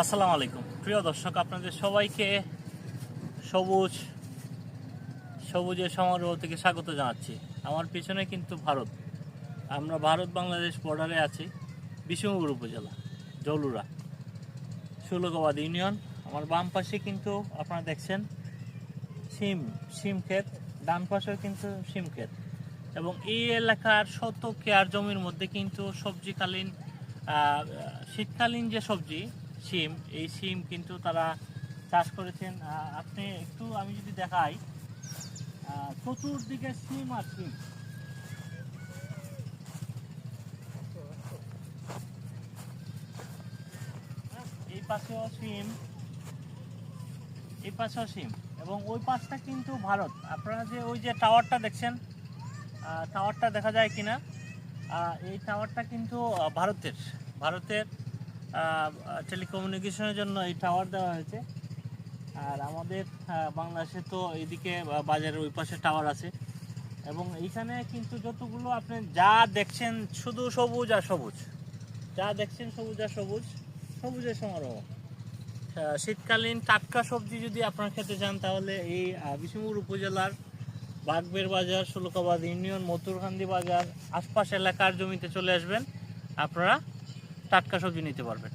আসসালামু আলাইকুম। প্রিয় দর্শক, আপনাদের সবাইকে সবুজ, সবুজের সমারোহ থেকে স্বাগত জানাচ্ছি। আমার পিছনে কিন্তু ভারত। আমরা ভারত বাংলাদেশ বর্ডারে আছি বিষ্ণুপুর উপজেলা, জলুরা ষোলগাবাদ ইউনিয়ন। আমার বাম পাশে কিন্তু আপনারা দেখছেন সিম সিম ক্ষেত, ডান পাশেও কিন্তু সিম ক্ষেত। এবং এই এলাকার শত কেয়ার জমির মধ্যে কিন্তু সবজিকালীন শীতকালীন যে সবজি সিম, এই সিম কিন্তু তারা চাষ করেছেন। আপনি একটু আমি যদি দেখাই চতুর্দিকে সিম আর সিম। এই পাশেও সিম, এই পাশেও সিম এবং ওই পাশটা কিন্তু ভারত। আপনারা যে ওই যে টাওয়ারটা দেখছেন টাওয়ারটা দেখা যায় কিনা? এই টাওয়ারটা কিন্তু ভারতের ভারতের টেলিকমিউনিকেশনের জন্য এই টাওয়ার দেওয়া হয়েছে। আর আমাদের বাংলাদেশে তো এইদিকে বাজারের ওই পাশে টাওয়ার আছে। এবং এইখানে কিন্তু যতগুলো আপনি যা দেখছেন, শুধু সবুজ আর সবুজ। যা দেখছেন সবুজ আর সবুজ, সবুজের সমারোহ। শীতকালীন টাটকা সবজি যদি আপনারা খেতে চান, তাহলে এই বিষ্ণুপুর উপজেলার বাগবের বাজার ষোলকাবাদ ইউনিয়ন মতুরকান্দি বাজার, আশপাশ এলাকার জমিতে চলে আসবেন। আপনারা টাটকা সবজি নিতে পারবেন।